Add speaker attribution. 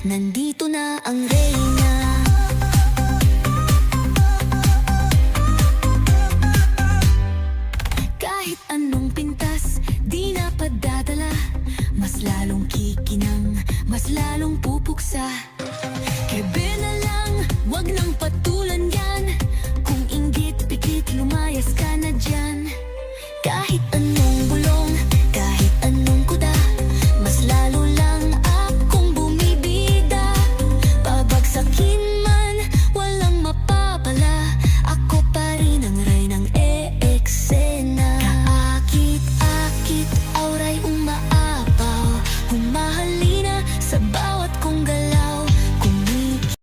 Speaker 1: Nandito na ang reyna. Kahit anong pintas, di na padadala. Mas lalong kikinang, mas lalong pupuksa. Kebe na lang, wag nang patulan yan. Kung inggit, pikit, lumayas ka na dyan. Kahit It's